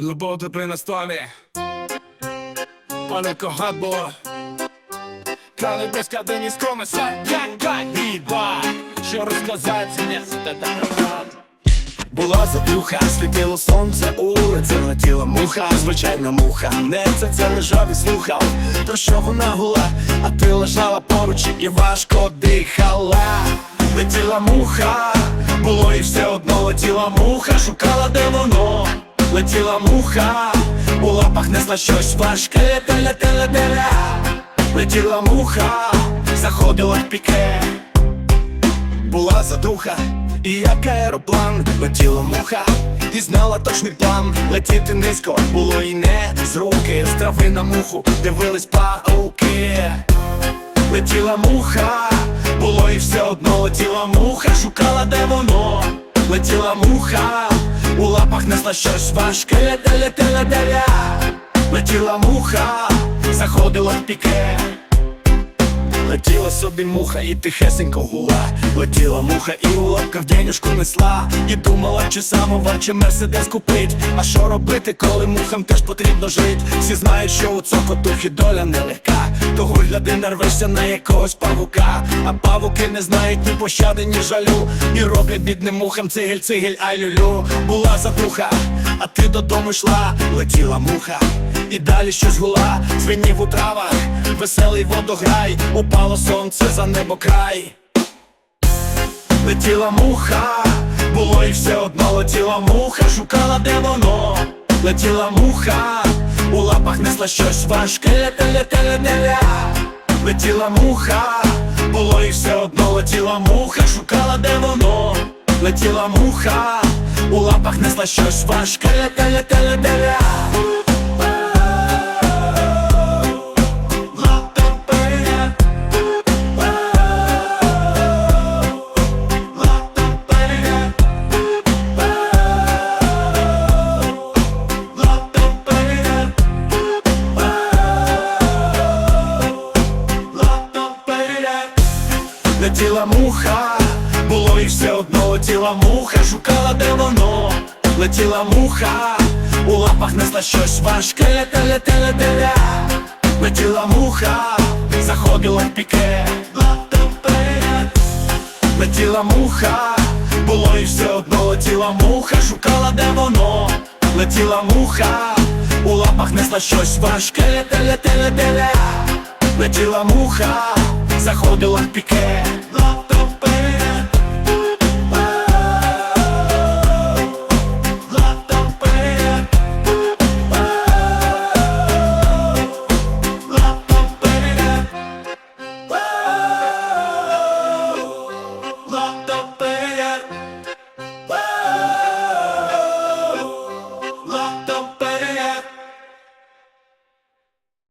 Роботи при настолі. Пане Когабо Кали без кадені з комеса Відбай Що розказати не була задуха, світило сонце, улице летіла муха, звичайна муха, не це це лежав і слухав, то що вона гула, а ти лежала поруч і важко дихала, летіла муха, було і все одно летіла муха, шукала, де воно, летіла муха, у лапах несла щось важке, теля теля теля. Летіла муха, заходила в піке. Була задуха, і як аероплан. Летіла муха, і знала точний план. Летіти низько було і не з руки, з трави на муху дивились пауки. Летіла муха, було і все одно. Летіла муха, шукала, де воно, летіла муха, у лапах несла щось важке, теля теля теля летіла муха, заходила в піке. Летіла собі муха і тихесенько гула. Летіла муха і у лапках денюшку несла. І думала, чи самова, чи мерседес купить. А що робити, коли мухам теж потрібно жить? Всі знають, що у цокотухи доля нелегка Того гляди нарвешся на якогось павука. А павуки не знають ні пощади, ні жалю. І роблять бідним мухам цигель, цигель, ай люлю Була затруха, а ти додому йшла. Летіла муха і далі щось гула Звенів у травах, веселий водограй Упало сонце за небо край. Летіла муха, було і все одно летіла муха, шукала, де воно, летіла муха, у лапах несла щось важке, теля теля теля Летіла муха, було і все одно летіла муха, шукала, де воно, летіла муха, у лапах несла щось важке, теля теля теля Летіла муха, було і все одно летіла муха, шукала, де воно, летіла муха, у лапах несла щось важке, теля теля теля Летіла муха, заходила в піке, летіла муха, було і все одно летіла муха, шукала, де воно, летіла муха, у лапах несла щось важке, теля теля теля Летіла муха, заходила в піке